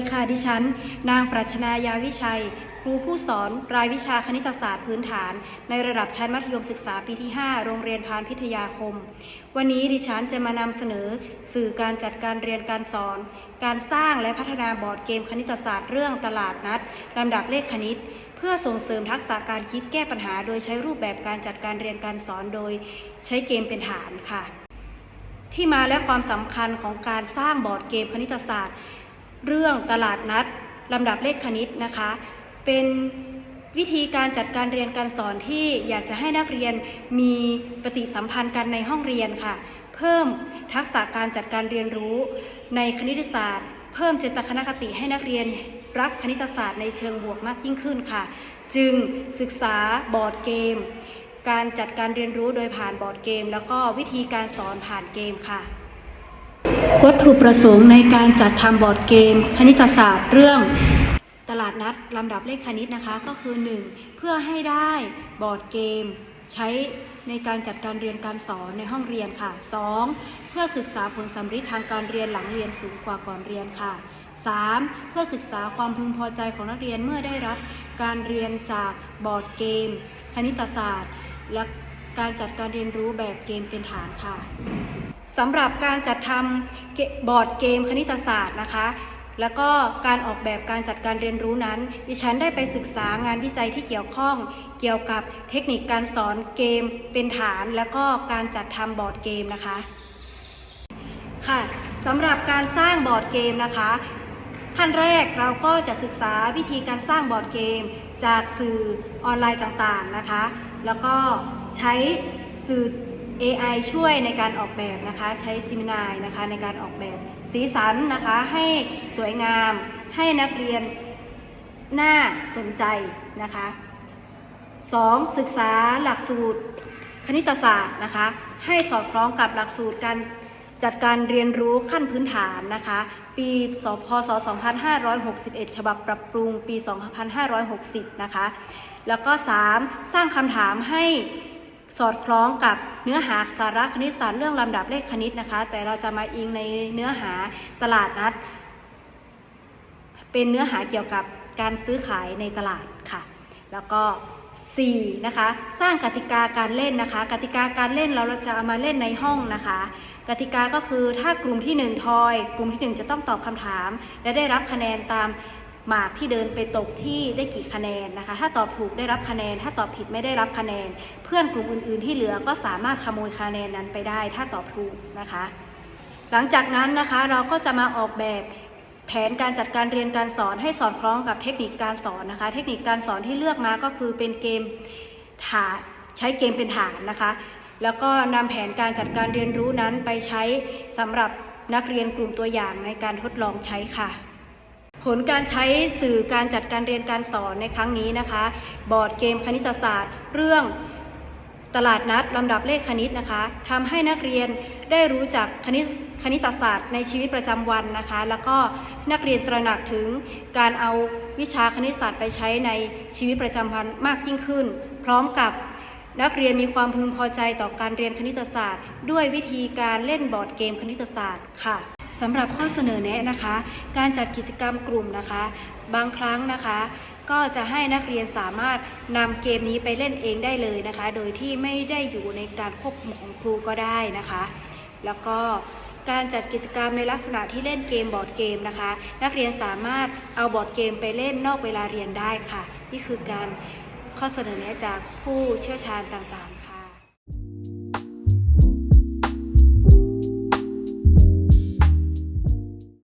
ดีค่ะ ดิฉัน นางปรัชนายาวิชัย ครูผู้สอนรายวิชาคณิตศาสตร์พื้นฐาน ในระดับชั้นมัธยมศึกษาปีที่ 5 โรงเรียนพานพิทยาคม วันนี้ดิฉันจะมานำเสนอ สื่อการจัดการเรียนการสอน การสร้างและพัฒนาบอร์ดเกมคณิตศาสตร์เรื่องตลาดนัดลำดับเลขคณิต เพื่อส่งเสริมทักษะการคิดแก้ปัญหา โดยใช้รูปแบบการจัดการเรียนการสอนโดยใช้เกมเป็นฐานค่ะ ที่มาและความสำคัญของการสร้างบอร์ดเกมคณิตศาสตร์ เรื่องตลาดนัดลำดับเลขคณิตนะคะ เป็นวิธีการจัดการเรียนการสอนที่อยากจะให้นักเรียนมีปฏิสัมพันธ์กันในห้องเรียนค่ะ เพิ่มทักษะการจัดการเรียนรู้ในคณิตศาสตร์ เพิ่มเจตคณคติให้นักเรียนรักคณิตศาสตร์ในเชิงบวกมากยิ่งขึ้นค่ะ จึงศึกษาบอร์ดเกม การจัดการเรียนรู้โดยผ่านบอร์ดเกม แล้วก็วิธีการสอนผ่านเกมค่ะ วัตถุประสงค์ในการจัดทำบอร์ดเกม คณิตศาสตร์เรื่องตลาดนัดลำดับเลขคณิตนะคะก็คือ 1. เพื่อให้ได้บอร์ดเกม ใช้ในการจัดการเรียนการสอนในห้องเรียนค่ะ 2. เพื่อศึกษาผลสัมฤทธิ์ทางการเรียนหลังเรียนสูงกว่าก่อนเรียนค่ะ 3. เพื่อศึกษาความพึงพอใจของนักเรียนเมื่อได้รับการเรียนจากบอร์ดเกม คณิตศาสตร์ และการจัดการเรียนรู้แบบเกมเป็นฐานค่ะ สำหรับการจัดทำบอร์ดเกมคณิตศาสตร์นะคะ แล้วก็การออกแบบการจัดการเรียนรู้นั้น ดิฉันได้ไปศึกษางานวิจัยที่เกี่ยวข้อง เกี่ยวกับเทคนิคการสอนเกมเป็นฐาน แล้วก็การจัดทำบอร์ดเกมนะคะค่ะสำหรับการสร้างบอร์ดเกมนะคะ ขั้นแรกเราก็จะศึกษาวิธีการสร้างบอร์ดเกม จากสื่อออนไลน์ต่างๆนะคะ แล้วก็ใช้สื่อ AI ช่วยในการออกแบบนะคะ ใช้ Gemini นะคะในการออกแบบสีสันนะคะให้สวยงาม ให้นักเรียนน่าสนใจนะคะ 2. ศึกษาหลักสูตรคณิตศาสตร์นะคะ ให้สอดคล้องกับหลักสูตรการจัดการเรียนรู้ขั้นพื้นฐานนะคะ ปีสพศ 2561 ฉบับปรับปรุงปี 2560 นะคะ แล้วก็ 3. สร้างคำถามให้สอดคล้องกับ เนื้อหาสาระคณิตศาสตร์เรื่องลำดับเลขคณิตนะคะ แต่เราจะมาอิงในเนื้อหาตลาดนัด เป็นเนื้อหาเกี่ยวกับการซื้อขายในตลาดค่ะ แล้วก็ 4. นะคะ สร้างกติกาการเล่นนะคะ กติกาการเล่นเราจะเอามาเล่นในห้องนะคะ กติกาก็คือถ้ากลุ่มที่ 1 ทอย กลุ่มที่ 1 จะต้องตอบคำถาม และได้รับคะแนนตาม หมากที่เดินไปตกที่ได้กี่คะแนนนะคะ ถ้าตอบถูกได้รับคะแนน ถ้าตอบผิดไม่ได้รับคะแนน เพื่อนกลุ่มอื่น ๆ ที่เหลือก็สามารถขโมยคะแนนนั้นไปได้ ถ้าตอบถูกนะคะ หลังจากนั้นนะคะเราก็จะมาออกแบบแผนการจัดการเรียนการสอนให้สอดคล้องกับเทคนิคการสอนนะคะ เทคนิคการสอนที่เลือกมาก็คือเป็นเกมฐานใช้เกมเป็นฐานนะคะ แล้วก็นำแผนการจัดการเรียนรู้นั้นไปใช้สำหรับนักเรียนกลุ่มตัวอย่างในการทดลองใช้ค่ะ ผลการใช้สื่อการจัดการเรียนการสอนในครั้งนี้นะคะ บอร์ดเกมคณิตศาสตร์ เรื่องตลาดนัดลำดับเลขคณิตนะคะทำให้นักเรียนได้รู้จักคณิตคณิตศาสตร์ในชีวิตประจำวันนะคะ แล้วก็นักเรียนตระหนักถึงการเอาวิชาคณิตศาสตร์ไปใช้ในชีวิตประจำวันมากยิ่งขึ้น พร้อมกับนักเรียนมีความพึงพอใจต่อการเรียนคณิตศาสตร์ ด้วยวิธีการเล่นบอร์ดเกมคณิตศาสตร์ค่ะ สำหรับข้อเสนอแนะนะคะ การจัดกิจกรรมกลุ่มนะคะ บางครั้งนะคะ ก็จะให้นักเรียนสามารถนำเกมนี้ไปเล่นเองได้เลยนะคะ โดยที่ไม่ได้อยู่ในการควบคุมของครูก็ได้นะคะ แล้วก็การจัดกิจกรรมในลักษณะที่เล่นเกมบอร์ดเกมนะคะ นักเรียนสามารถเอาบอร์ดเกมไปเล่นนอกเวลาเรียนได้ค่ะ นี่คือการข้อเสนอแนะจากผู้เชี่ยวชาญต่างๆค่ะ